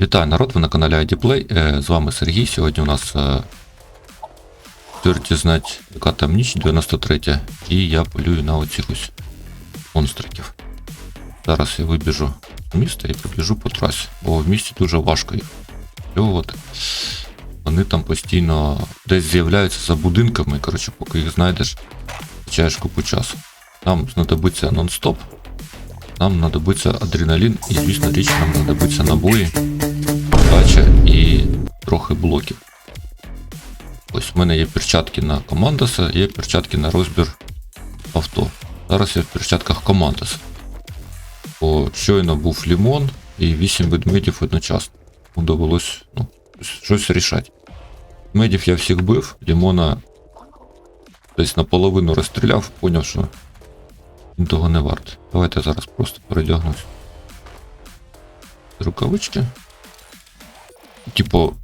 Вітаю народ, ви на каналі IDPlay. Е, З вами Сергій. Сьогодні у нас е, тверді знать, яка там ніч 93 і я полюю на оцих ось монстриків. Зараз я вибіжу з міста і побіжу по трасі, бо в місті дуже важко їх полювати. Вони там постійно десь з'являються за будинками, коротше, поки їх знайдеш, втрачаєш купу часу. Нам знадобиться нон-стоп, нам знадобиться адреналін і, звісно, річ, нам знадобиться набої, трохи блоків. Ось в мене є перчатки на командоса, є перчатки на розбір авто. Зараз я в перчатках командоса. Бо щойно був лімон і 8 ведмедів одночасно. Тому довелось ну, щось рішати. Ведмедів я всіх бив, лімона десь наполовину розстріляв, поняв, що він того не варт. Давайте зараз просто передягнусь. Рукавички. Типу,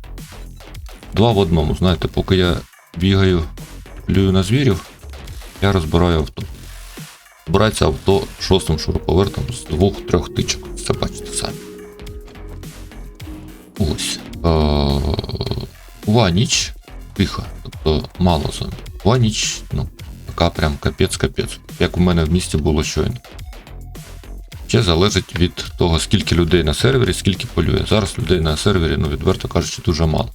два в одному, знаєте, поки я бігаю, плюю на звірів, я розбираю авто. Збирається авто шостим шуруповертом з двох-трьох тичок. Це бачите самі. Ось. Е, Ува ніч тиха, тобто мало зомбі. Ува ніч, ну, така прям капець-капець, як у мене в місті було щойно. Ще залежить від того, скільки людей на сервері, скільки полює. Зараз людей на сервері, ну відверто кажучи, дуже мало.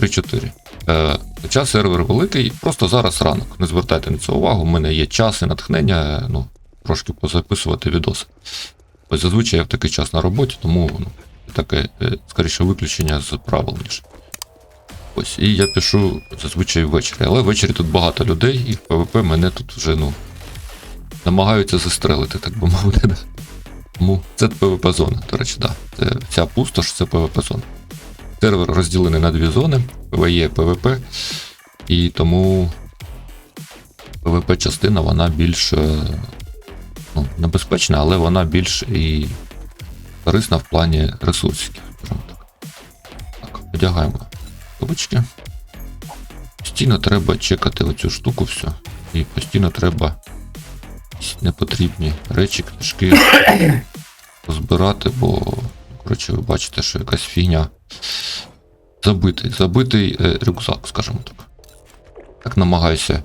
Ну, 3-4. Е, хоча сервер великий, просто зараз ранок. Не звертайте на це увагу, у мене є час і натхнення, е, ну, трошки позаписувати відоси. Ось зазвичай я в такий час на роботі, тому ну, таке, е, скоріше, виключення з правил, ніж. Ось, і я пишу зазвичай ввечері. Але ввечері тут багато людей, і в ПВП мене тут вже, ну, намагаються застрелити, так би мовити. Тому це ПВП зона, до речі, да. Це, ця пустош це ПВП зона. Сервер розділений на дві зони: ПВЕ, ПВП, і тому ПВП частина вона більш е, ну, небезпечна, але вона більш і корисна в плані ресурсів. Так, одягаємо кавички. Постійно треба чекати оцю штуку всю. І постійно треба непотрібні речі, книжки розбирати, бо, коротше, ви бачите, що якась фігня. Забитий, забитий е, рюкзак, скажімо так. Так намагаюся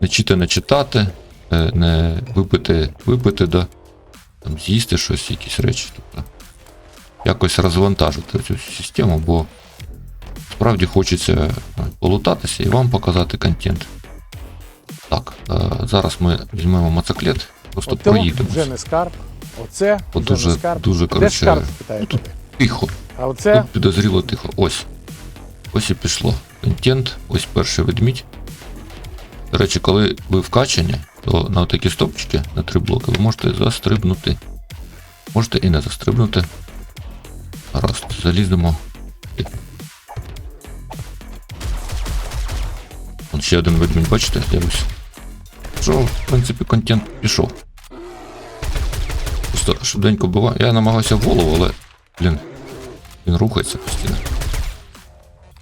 не чити, не читати, е, не випити, випити, да, там з'їсти щось, якісь речі. Тобто, якось розвантажити цю систему, бо справді хочеться е, полутатися і вам показати контент. Так, е, зараз ми візьмемо моциклет, просто проїдемо. вже не скарб. Оце От вже дуже, не скарб. дуже Де коротше, скарб, ну, тут тихо. А оце Тут підозріло тихо. Ось. Ось і пішло. Контент, ось перший ведмідь. До речі, коли ви вкачані, то на такі стопчики на три блоки ви можете застрибнути. Можете і не застрибнути. Гаразд, заліземо. Вон ще один ведмідь, бачите, з'явився. Що, в принципі, контент пішов. Просто швиденько буває. Я намагався в голову, але. Блін, він рухається постійно.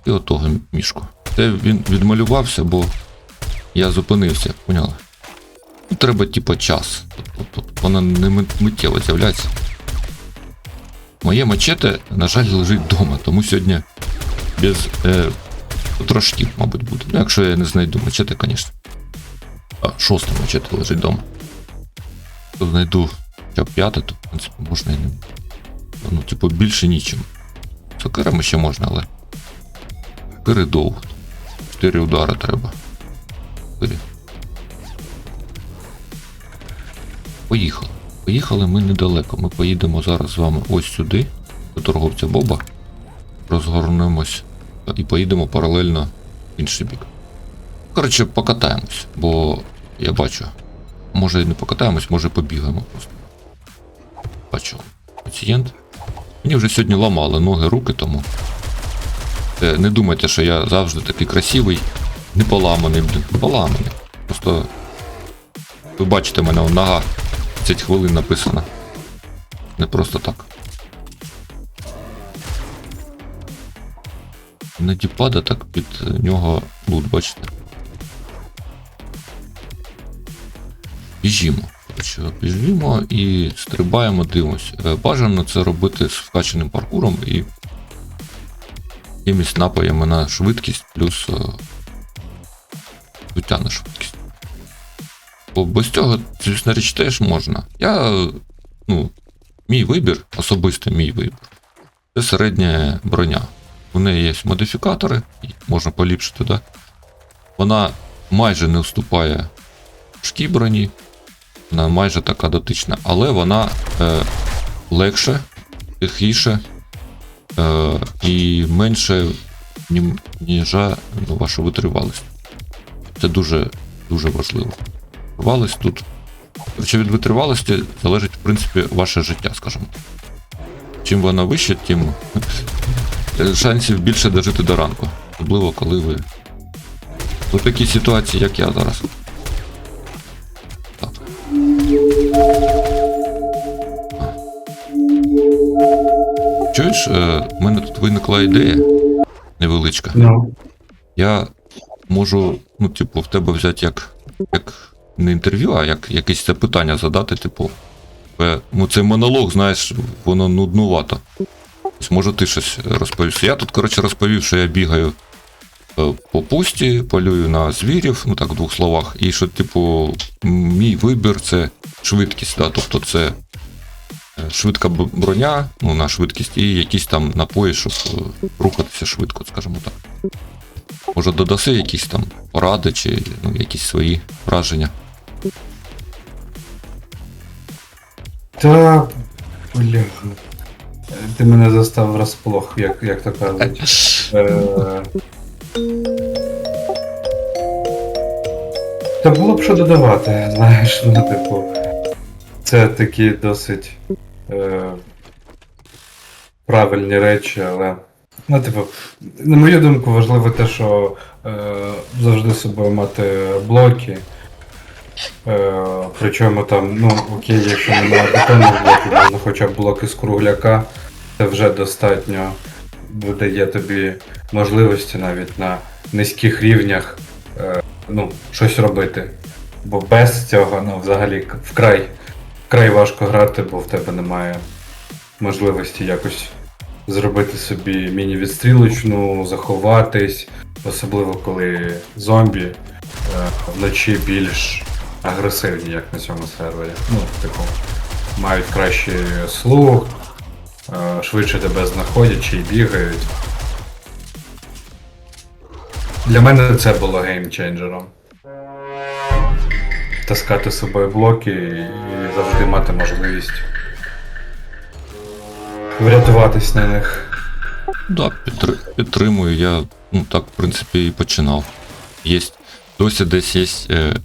І отого мішку. Це він відмалювався, бо я зупинився, поняли? Ну, треба, типу, час. Тобто Вона не миттєво з'являється. Моє мачете, на жаль, лежить вдома, тому сьогодні без е, потрошків, мабуть, буде. Ну, якщо я не знайду мачете, звісно. А, шосте мачете лежить вдома. То знайду хоча п'яте, то, в принципі, можна і не. Ну, типу, більше нічим. Сокирами ще можна, але. Довго. Чотири удари треба. Чотири. Поїхали. Поїхали ми недалеко. Ми поїдемо зараз з вами ось сюди, до торговця Боба. Розгорнемось і поїдемо паралельно в інший бік. Коротше, покатаємось, бо я бачу. Може і не покатаємось, може побігаємо просто. Бачу. Пацієнт. Мені вже сьогодні ламали ноги, руки, тому. Е, Не думайте, що я завжди такий красивий, не поламаний. Поламаний. Просто. Ви бачите, мене нога 30 хвилин написана. Не просто так. На діпада так під нього лут, бачите. Біжімо. Біжимо і стрибаємо, дивимось. Е, Бажано це робити з вкачаним паркуром і якимись напаями на швидкість плюс е, на швидкість. Бо без цього, звісно, річ теж можна. Я, ну, мій вибір, особисто мій вибір, це середня броня. У неї є модифікатори, можна поліпшити, да? Вона майже не вступає в шкі броні, вона майже така дотична, але вона е, легше, тихіше е, і менше ніжа ну, вашу витривалість. Це дуже, дуже важливо. Витривалість тут. Короче, від витривалості залежить, в принципі, ваше життя, скажімо. Чим вона вища, тим шансів більше дожити до ранку. Особливо, коли ви у такій ситуації, як я зараз. Так. Чуєш, е, в мене тут виникла ідея невеличка. Ну, Я можу, ну, типу, в тебе взяти як, як не інтерв'ю, а як якесь запитання задати, типу. Ну, цей монолог, знаєш, воно нуднувато. Ось, може, ти щось розповісти. Я тут, коротше, розповів, що я бігаю е, по пусті, полюю на звірів, ну так, в двох словах. І що, типу, мій вибір це швидкість, да? тобто це швидка броня, ну, на швидкість, і якісь там напої, щоб е, рухатися швидко, скажімо так. Може, додаси якісь там поради чи ну, якісь свої враження. та бляха. Ти мене застав врасплох, як, як то кажуть. Е, Та було б що додавати, знаєш, ну, типу. Це такі досить е, правильні речі, але. Ну, типу, на мою думку, важливо те, що е, завжди з собою мати блоки. Е, причому там, ну окей, якщо немає бетонних блоків, можна хоча б блоки з кругляка, це вже достатньо видає тобі можливості навіть на низьких рівнях е, ну, щось робити. Бо без цього ну, взагалі вкрай, вкрай важко грати, бо в тебе немає можливості якось зробити собі міні-відстрілочну, заховатись, особливо коли зомбі е, вночі більш агресивні, як на цьому сервері. Ну, типу, мають кращий слух, е, швидше тебе знаходять чи бігають. Для мене це було геймченджером. Таскати з собою блоки і завжди мати можливість врятуватись на них. Да, підтри- підтримую. Я ну так, в принципі, і починав. Є досі десь є е,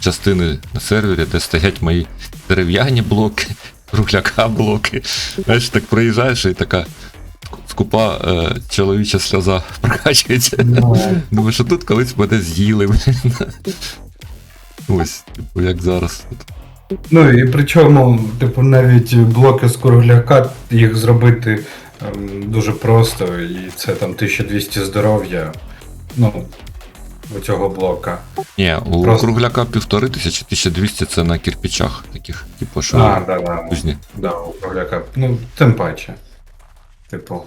частини на сервері, де стоять мої дерев'яні блоки, кругляка блоки. Знаєш, так проїжджаєш і така скупа е, чоловіча сльоза прокачується. Думаю, що тут колись мене з'їли. Ось, типу, як зараз. Ну і причому, типу, навіть блоки з кругляка, їх зробити ем, дуже просто, і це там 1200 здоров'я. Ну, у цього блока. Ні, у Просто- кругляка півтори тисячі, 1200 це на кирпичах таких, типу, що А, да, да. кузні. Да, у кругляка. Ну, тим паче. Типу.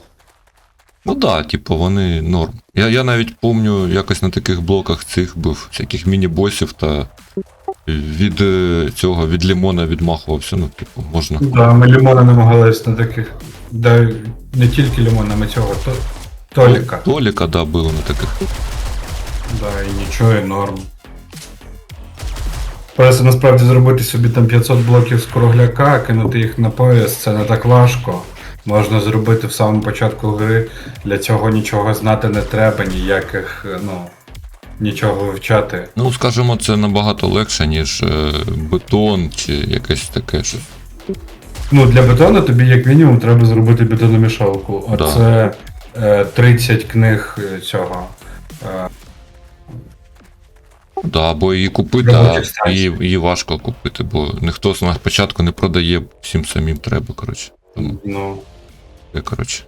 Ну да, типу, вони норм. Я, я навіть помню, якось на таких блоках цих був всяких міні-босів та від е, цього, від лімона відмахувався. Ну, типу, можна. Да, ми лімона намагались на таких. Да, не тільки лімона, ми цього, то, Толіка. Толіка, да, було на таких. Да, і нічого, і норм. Просто насправді зробити собі там 500 блоків з кругляка, кинути їх на пояс, це не так важко. Можна зробити в самому початку гри. Для цього нічого знати не треба, ніяких, е, ну, нічого вивчати. Ну, скажімо, це набагато легше, ніж е, бетон чи якесь таке щось. Ну, для бетону тобі як мінімум треба зробити бетономішалку. Да. Оце е, 30 книг е, цього. Е, Да, бо її купити, а її, її важко купити, бо ніхто з нас спочатку не продає, всім самим треба, коротше. Тому, ну, коротше,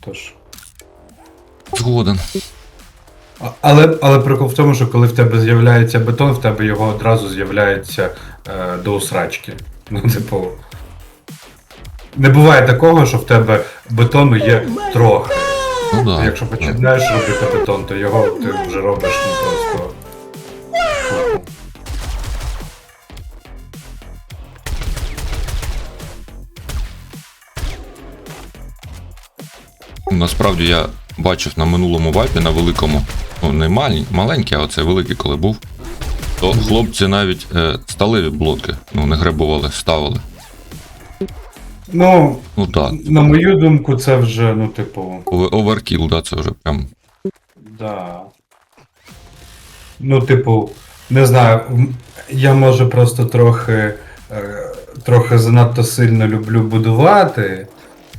тож. згоден. А- Але, але прикол в тому, що коли в тебе з'являється бетон, в тебе його одразу з'являється е, до усрачки. Ну, типу. Не буває такого, що в тебе бетону є трохи. Ну да. Якщо починаєш робити бетон, то його ти вже робиш ну, Насправді я бачив на минулому вайпі, на великому, ну не маленький, а оце великий, коли був. То хлопці навіть е, сталеві блоки, ну не гребували, ставили. Ну, Ну так, на мою думку, це вже, ну, типу. оверкіл, да, це вже прям. Да. Ну, типу, не знаю, я може просто трохи. Е, трохи занадто сильно люблю будувати.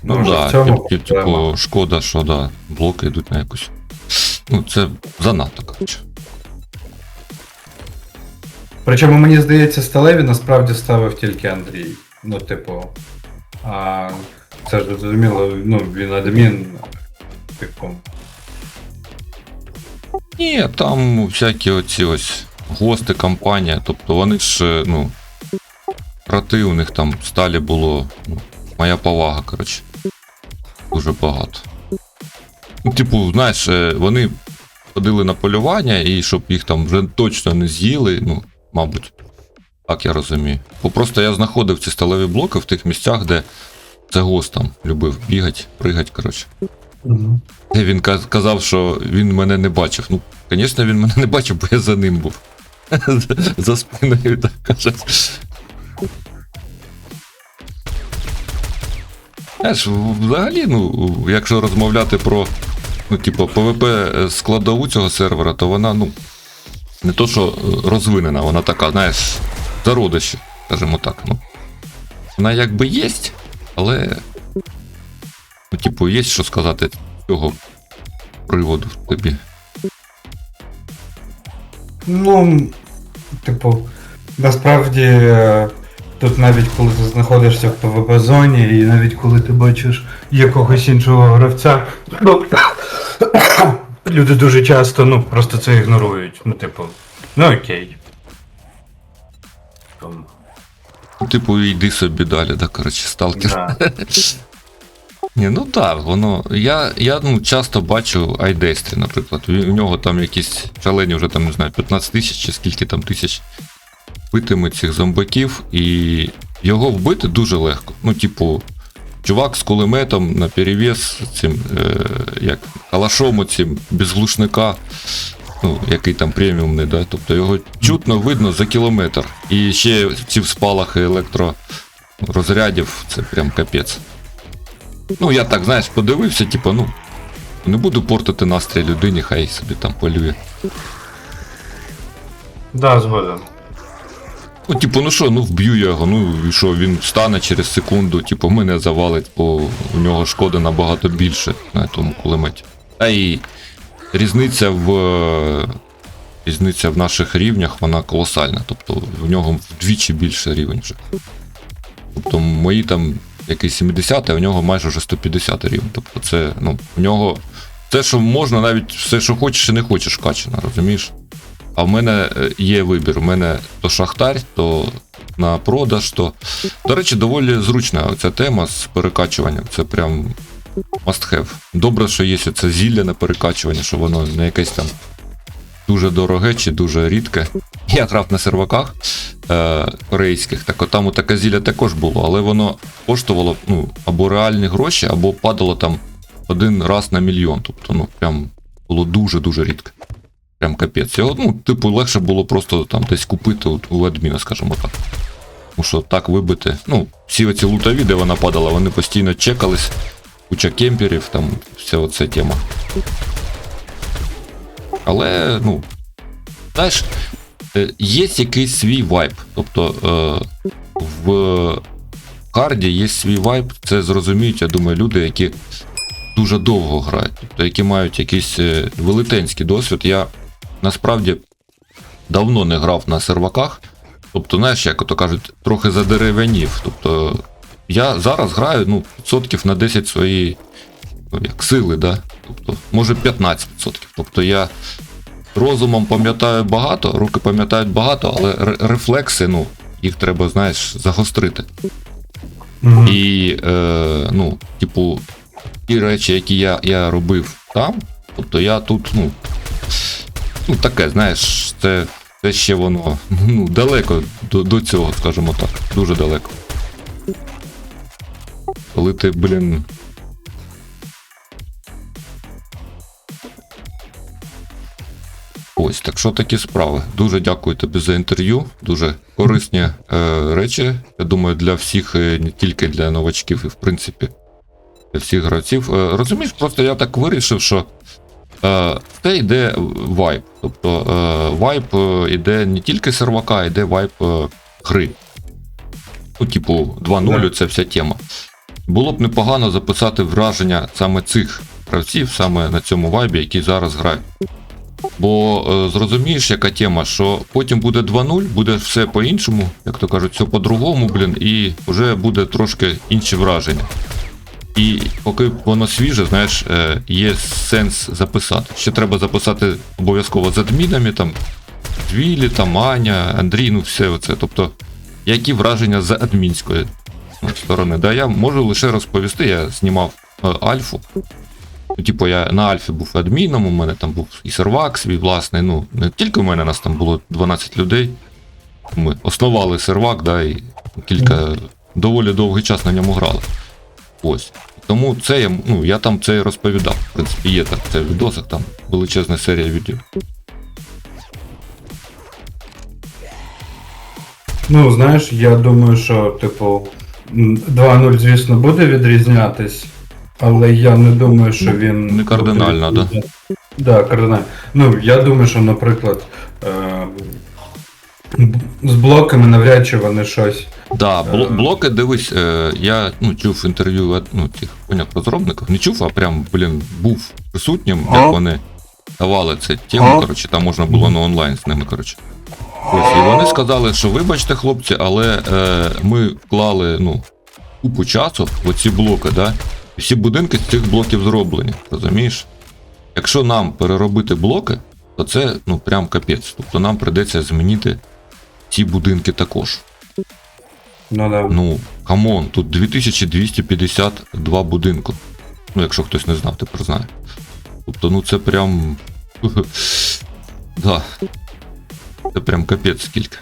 Ну Може, да, в цьому тип- тип- типу, шкода, що да, блоки йдуть на якусь. Ну, це занадто, коротше. Причому мені здається, сталеві насправді ставив тільки Андрій. Ну, типу. А це ж зрозуміло, ну, він адмін, типу. Ні, там всякі оці ось гости, компанія, тобто вони ж, е, ну, роти у них там сталі було, ну, моя повага, коротше. Дуже багато. Ну, типу, знаєш, е, вони ходили на полювання, і щоб їх там вже точно не з'їли, ну, мабуть. Так я розумію. Бо просто я знаходив ці сталеві блоки в тих місцях, де це гост там любив бігати, пригати, коротше. Е, Він казав, що він мене не бачив. Ну, звісно, він мене не бачив, бо я за ним був. За спиною, так каже. Знаєш, взагалі, ну, якщо розмовляти про, ну, типу, ПВП складову цього сервера, то вона, ну, не то, що розвинена, вона така, знаєш, зародище, скажімо так. Ну. Вона якби є, але Ну, типу, є що сказати цього приводу тобі. Ну, типу, насправді, тут навіть коли ти знаходишся в ПВП зоні, і навіть коли ти бачиш якогось іншого гравця, ну, люди дуже часто, ну, просто це ігнорують. Ну, типу, ну окей. Типу, йди собі далі, да, коротше, сталкер. да. Ні, ну так, воно. Я, я ну, часто бачу Айдестрі, наприклад. У, у нього там якісь шалені вже там, не знаю, 15 тисяч чи скільки там тисяч битиме цих зомбаків, і його вбити дуже легко. Ну, типу, чувак з кулеметом на перевес цим, е, як калашом оцим, без глушника, ну, який там преміумний, да? тобто його чутно видно за кілометр. І ще ці спалахи електророзрядів, це прям капець. Ну, я так, знаєш, подивився, типу, ну. Не буду портити настрій людині, хай собі там полює. Да, згоден. Ну, типу, ну що, ну вб'ю я його, ну що, він встане через секунду, типу, мене завалить, бо у нього шкоди набагато більше на тому кулеметі. А і різниця в. е, Різниця в наших рівнях, вона колосальна. Тобто в нього вдвічі більше рівень вже. Тобто мої там якийсь 70, а у нього майже вже 150 рівень. Тобто це, ну, в нього те, що можна, навіть все, що хочеш і не хочеш, качано, розумієш? А в мене е, є вибір. У мене то шахтар, то на продаж, то. До речі, доволі зручна ця тема з перекачуванням. Це прям must have. Добре, що є це зілля на перекачування, що воно не якесь там дуже дороге чи дуже рідке. Я грав на серваках е, корейських, так от там таке зілля також було, але воно коштувало ну, або реальні гроші, або падало там один раз на мільйон. Тобто, ну, прям було дуже-дуже рідко. Прям капець. Його, ну, типу, легше було просто там десь купити от у адміна, скажімо так. Тому що так вибити. Ну, всі оці лутові, де вона падала, вони постійно чекались. Куча кемперів, там вся оця тема. Але, ну, знаєш, е, є якийсь свій вайб. Тобто е, в харді є свій вайб, це зрозуміють, я думаю, люди, які дуже довго грають, тобто які мають якийсь е, велетенський досвід. Я насправді давно не грав на серваках. Тобто, знаєш, як ото кажуть, трохи задерев'янів. Тобто, я зараз граю ну, відсотків на 10 своєї ну, як сили, да? тобто, може 15%. Тобто я розумом пам'ятаю багато, руки пам'ятають багато, але ре- рефлекси, ну, їх треба, знаєш, загострити. Мгм. І, е, ну, типу, ті речі, які я, я робив там, тобто я тут, ну, ну таке, знаєш, це, це ще воно ну, далеко до, до цього, скажімо так, дуже далеко. Коли ти, блін. Ось, так що такі справи. Дуже дякую тобі за інтерв'ю. Дуже корисні е, речі. Я думаю, для всіх, е, не тільки для новачків, і в принципі, для всіх гравців. Е, розумієш, просто я так вирішив, що це йде вайп. Тобто е, вайп е, іде не тільки сервака, а йде вайп е, гри. Ну, типу, 2.0 це вся тема. Було б непогано записати враження саме цих гравців, саме на цьому вайбі, які зараз грають. Бо е, зрозумієш, яка тема, що потім буде 2.0, буде все по-іншому, як то кажуть, все по-другому, блін, і вже буде трошки інші враження. І поки воно свіже, знаєш, е, є сенс записати. Ще треба записати обов'язково з адмінами, там, Вілі, там, Аня, Андрій, ну все оце. Тобто, які враження з адмінської сторони. Да, я можу лише розповісти, я знімав е, Альфу. Ну, Типу, я на Альфі був адміном, у мене там був і сервак свій власний. Ну, не тільки у мене нас там було 12 людей. Ми основали сервак, да, і кілька доволі довгий час на ньому грали. Ось. Тому це я, ну, я там це і розповідав. В принципі, є так це в відосах, там величезна серія відео. Ну, знаєш, я думаю, що, типу, м, 2.0, звісно, буде відрізнятись, але я не думаю, що він. не кардинально, да? Да, кардинально. Ну, я думаю, що, наприклад, е, з блоками навряд чи вони щось. Да, бл- Е. блоки, дивись, е, я ну, чув інтерв'ю е, ну, тих понятно, розробників, не чув, а прям, блін, був присутнім, як вони давали це тему, коротше, там можна було на онлайн з ними, коротше. Ось, і вони сказали, що вибачте, хлопці, але е, ми вклали ну, купу часу в оці блоки, да? І всі будинки з цих блоків зроблені, розумієш? Якщо нам переробити блоки, то це ну прям капець. Тобто нам прийдеться змінити ці будинки також. Ну да. Ну, камон, тут 2252 будинку. Ну, якщо хтось не знав, тепер знає. Тобто, ну це прям. да. Це прям капець скільки.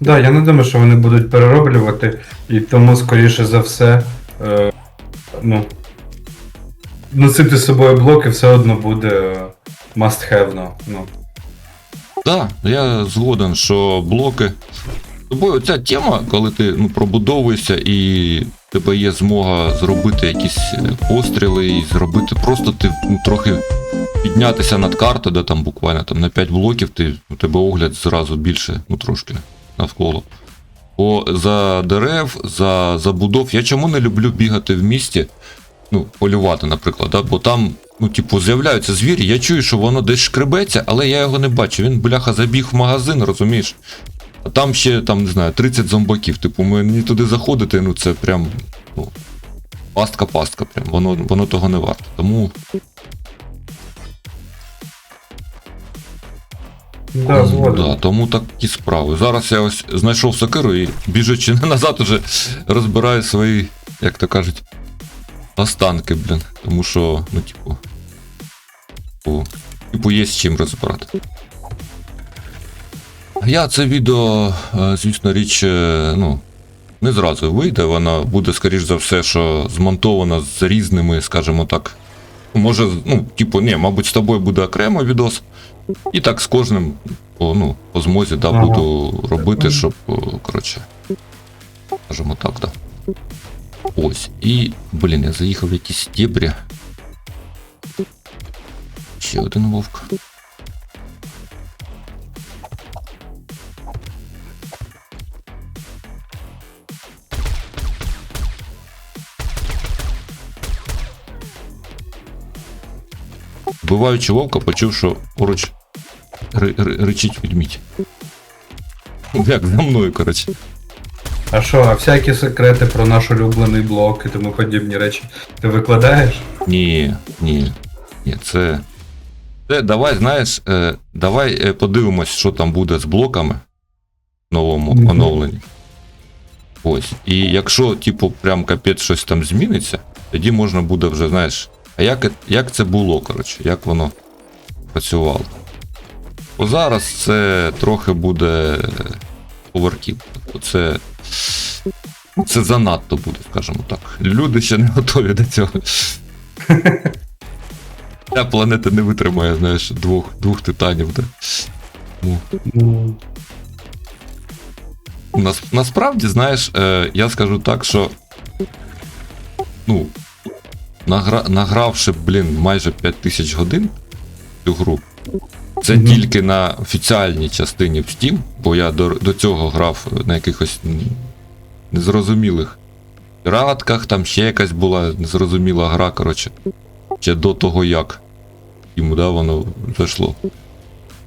Да, я не думаю, що вони будуть перероблювати, і тому, скоріше за все, е, ну, носити з собою блоки все одно буде е, must have, ну. ну. Так, да, я згоден, що блоки. Тобою ця тема, коли ти ну, пробудовуєшся і тебе є змога зробити якісь е, постріли і зробити просто ти ну, трохи піднятися над карту, де там буквально там на 5 блоків, ти, у тебе огляд зразу більше, ну трошки навколо. Бо за дерев, за забудов, я чому не люблю бігати в місті, ну, полювати, наприклад, да? бо там, ну, типу, з'являються звірі, я чую, що воно десь шкребеться, але я його не бачу. Він, бляха, забіг в магазин, розумієш? А там ще, там, не знаю, 30 зомбаків. Типу, мені туди заходити, ну це прям. Ну, пастка-пастка, прям. Воно, воно того не варто. Тому Да, Ну, згоден. Да, тому такі справи. Зараз я ось знайшов сокиру і біжучи назад уже розбираю свої, як то кажуть, останки, блін. Тому що, ну, типу. Типу, типу є з чим розбирати. Я це відео, е, звісно, річ, е, ну, не зразу вийде, вона буде, скоріш за все, що змонтована з різними, скажімо так. Може, ну, типу, ні, мабуть, з тобою буде окремо відос. І так з кожним по, ну, по змозі да, буду робити, щоб, коротше, скажімо так, да. Ось. І, блін, я заїхав в якісь дебрі. Ще один вовк. Вбиваючи вовка, почув, що поруч ри- ри- ричить ведмідь. Як за мною, коротше. А що, а всякі секрети про наш улюблений блок і тому подібні речі ти викладаєш? Ні, ні. Ні, це. Це давай, знаєш, е, давай е, подивимось, що там буде з блоками в новому Мгм. оновленні. Ось. І якщо, типу, прям капець щось там зміниться, тоді можна буде вже, знаєш, а як, як це було, коротше, як воно працювало. Бо зараз це трохи буде оверкіл. Це, це занадто буде, скажімо так. Люди ще не готові до цього. Ця планета не витримає, знаєш, двох, двох титанів. Да? Ну, Ну, Нас, насправді, знаєш, е, я скажу так, що. Ну. Награ, награвши, блін, майже 5000 годин цю гру. Це Мгм. тільки на офіціальній частині в Steam, бо я до, до цього грав на якихось незрозумілих піратках, там ще якась була незрозуміла гра, коротше. Ще до того, як йому да, воно зайшло.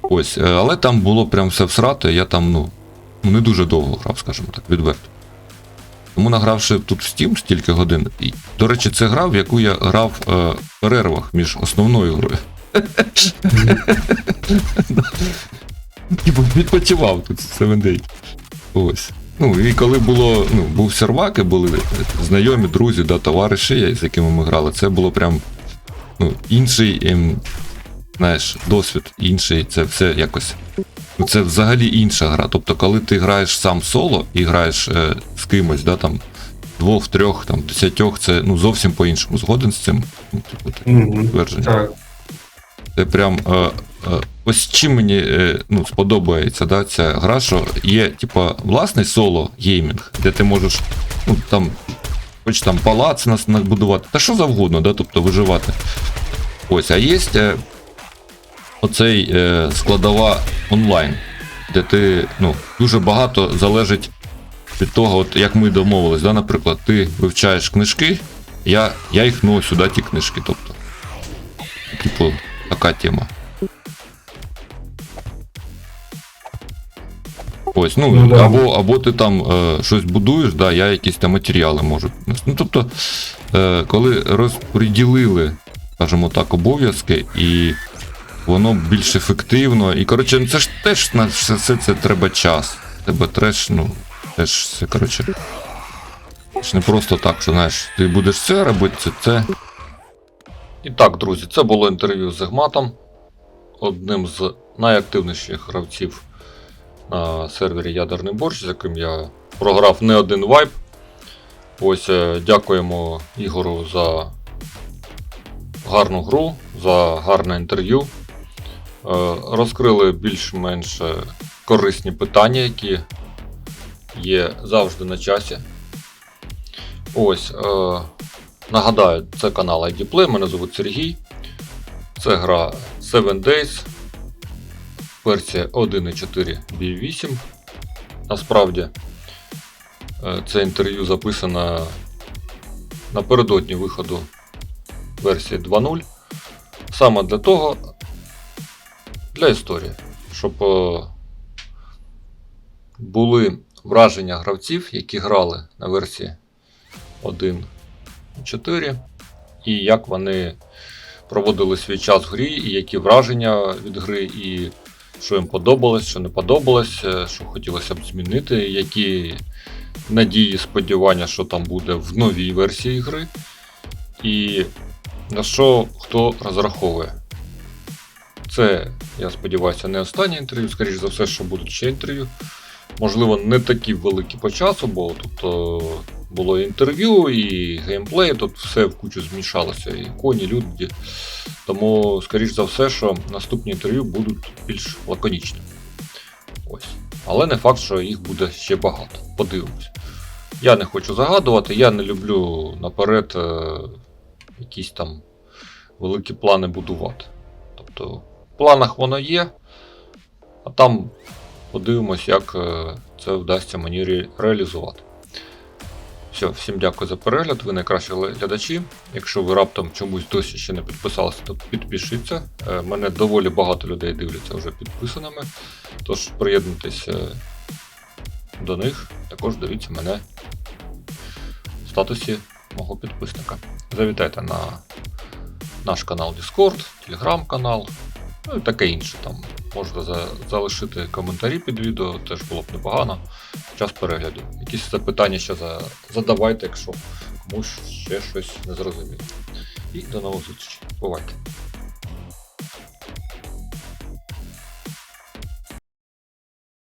Ось, е, але там було прям все всрато, я там, ну, не дуже довго грав, скажімо так, відверто. Тому награвши тут в Steam стільки годин. І, до речі, це гра, в яку я грав е, в перервах між основною грою. Відпочивав тут 7 Day. Ось. Ну, і коли було, ну, був сервак, і були знайомі, друзі, да, товариші, з якими ми грали, це було прям ну, інший, ем, знаєш, досвід, інший, це все якось. Це взагалі інша гра. Тобто, коли ти граєш сам соло і граєш е, з кимось, да, там, двох, трьох, там, десятьох, це ну, зовсім по-іншому. Згоден з цим? Ну, типу, таке твердження. Так. Це прям. Е, е, ось чим мені е, ну, сподобається да, ця гра, що є, типа, власний соло геймінг, де ти можеш, ну, там, хоч там палац нас набудувати, та що завгодно, да, тобто виживати. Ось, а є е, оцей е, складова онлайн, де ти, ну, дуже багато залежить від того, от як ми домовились, да, наприклад, ти вивчаєш книжки, я, я їх носю, да, ті книжки, тобто. Типу, така тема. Ось, ну, Ну, да. або, або ти там е, щось будуєш, да, я якісь там матеріали можу. Ну, тобто, е, коли розподілили, скажімо так, обов'язки, і воно більш ефективно. І, коротше, ну, це ж теж на все, все це треба час. Тебе треш, ну, теж це, коротше. Не просто так, що знаєш, ти будеш це робити, це це. І так, друзі, це було інтерв'ю з Егматом, одним з найактивніших гравців на сервері Ядерний борщ, з яким я програв не один вайп. Ось е, дякуємо Ігору за гарну гру, за гарне інтерв'ю. Е, Розкрили більш-менш корисні питання, які є завжди на часі. Ось. Е, Нагадаю, це канал ID Play, мене звуть Сергій. Це гра 7 Days. Версія 1.4 B8. Насправді, е, це інтерв'ю записано напередодні виходу версії 2.0. Саме для того, для історії, щоб е, були враження гравців, які грали на версії 1. 4, і як вони проводили свій час в грі, і які враження від гри, і що їм подобалось, що не подобалось, е, що хотілося б змінити, які надії, сподівання, що там буде в новій версії гри, і на що хто розраховує. Це, я сподіваюся, не останнє інтерв'ю, скоріш за все, що будуть ще інтерв'ю. Можливо, не такі великі по часу, бо тут е, було інтерв'ю і геймплей, тут все в кучу змішалося, і коні, люди. Тому, скоріш за все, що наступні інтерв'ю будуть більш лаконічні. Ось. Але не факт, що їх буде ще багато. Подивимось. Я не хочу загадувати, я не люблю наперед е, якісь там великі плани будувати. Тобто, в планах воно є, а там подивимось, як е, це вдасться мені ре- реалізувати. Все, всім дякую за перегляд. Ви найкращі глядачі. Якщо ви раптом чомусь досі ще не підписалися, то підпишіться. Е, Мене доволі багато людей дивляться вже підписаними. Тож приєднуйтесь е, до них. Також дивіться мене в статусі мого підписника. Завітайте на наш канал Discord, телеграм-канал. Ну і таке інше там. Можете за, залишити коментарі під відео, теж було б непогано. Час перегляду. Якісь запитання ще за, задавайте, якщо комусь ще щось не зрозуміло. І до нових зустрічей. Бувайте.